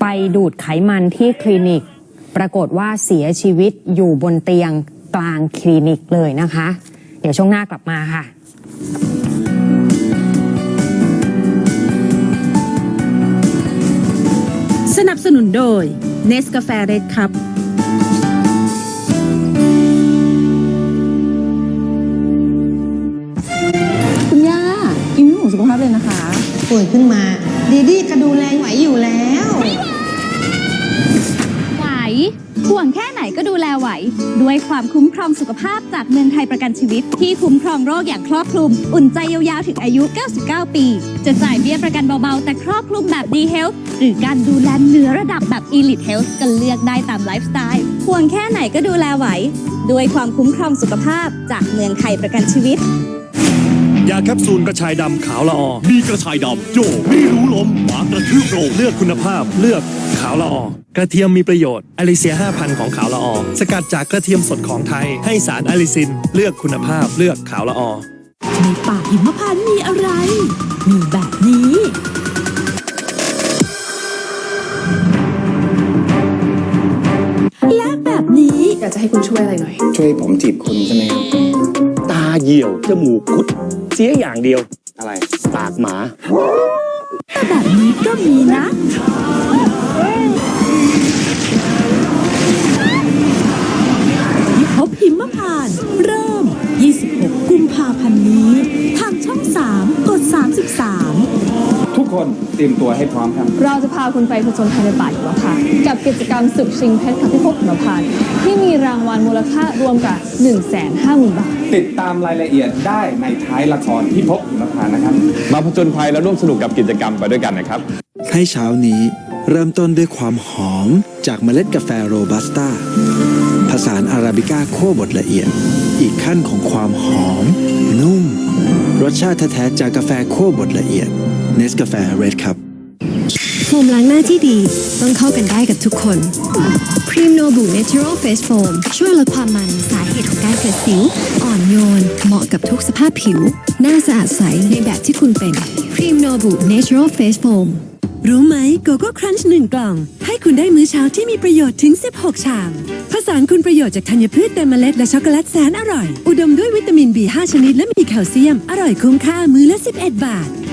ไปดูดไขมันที่คลินิก ปรากฏว่าเสียชีวิตอยู่บนเตียงกลางคลินิกเลยนะคะ เดี๋ยวช่วงหน้ากลับมาค่ะสนับสนุนโดยเนส ป่วยขึ้นมา ดีดีก็ดูแลไหวอยู่แล้ว ไหว ห่วงแค่ไหนก็ดูแลไหว ด้วยความคุ้มครองสุขภาพจากเมืองไทยประกันชีวิต ที่คุ้มครองโรคอย่างครอบคลุม อุ่นใจยาวๆถึงอายุ 99 ปี จะจ่ายเบี้ยประกันเบาๆ แต่ครอบคลุมแบบ D Health หรือการดูแลเหนือระดับแบบ Elite Health ก็เลือกได้ตามไลฟ์สไตล์ ห่วงแค่ไหนก็ดูแลไหว ด้วยความคุ้มครองสุขภาพจากเมืองไทยประกันชีวิต ยาแคปซูลกระชายดำขาวละออมีกระชายดำโยไม่รู้ล้มหมากระทืบโรงเลือกคุณภาพเลือกขาวละออกระเทียมมีประโยชน์อลิเซีย 5,000 ของขาวละออสกัดจากกระเทียมสดของไทย ให้สารอลิซิน เลือกคุณภาพเลือกขาวละออในป่าหิมพานต์มีอะไร มีแบบนี้ และแบบนี้ อยากจะให้คุณช่วยอะไรหน่อย ช่วยผมจีบคุณใช่ไหมครับตา เหี่ยวจมูกคุด เสียอย่างเดียว อะไร ปากหมา แบบนี้ก็มีนะ คนเตรียมตัวให้พร้อมครับ เราจะพาคุณไปผจญภัยในป่าหิมพานต์กับกิจกรรมศึกชิงเพชรกับพิภพหิมพานต์ที่มีรางวัลมูลค่ารวมกว่า1 5 0 0 0 0 บาท ติดตามรายละเอียดได้ในท้ายละครที่พบหิมพานต์นะครับ มาผจญภัยและร่วมสนุกกับกิจกรรมไปด้วยกันนะครับ ให้เช้านี้เริ่มต้นด้วยความหอมจากเมล็ดกาแฟโรบัสต้าผสานอาราบิก้าคั่วบดละเอียด อีกขั้นของความหอม นุ่ม รสชาติแท้ๆจากกาแฟคั่วบดละเอียด เนสกาแฟเรดครับโฟมล้างหน้าที่ดีต้องเข้ากันได้กับทุกคนพรีมโนบุเนเชอรัลเฟสโฟมช่วยลดความมันสาเหตุของการเกิดสิว อ่อนโยน เหมาะกับทุกสภาพผิว หน้าสะอาดใสในแบบที่คุณเป็นพรีมโนบุเนเชอรัลเฟสโฟมรู้ไหมโกโก้ครันช์หนึ่งกล่อง ให้คุณได้มื้อเช้าที่มีประโยชน์ถึง 16 ชาม ผสานคุณประโยชน์จากธัญพืชเต็มเมล็ดและช็อกโกแลตแสนอร่อย อุดมด้วยวิตามิน B5 ชนิดและมีแคลเซียม อร่อยคุ้มค่ามื้อละ 11 บาท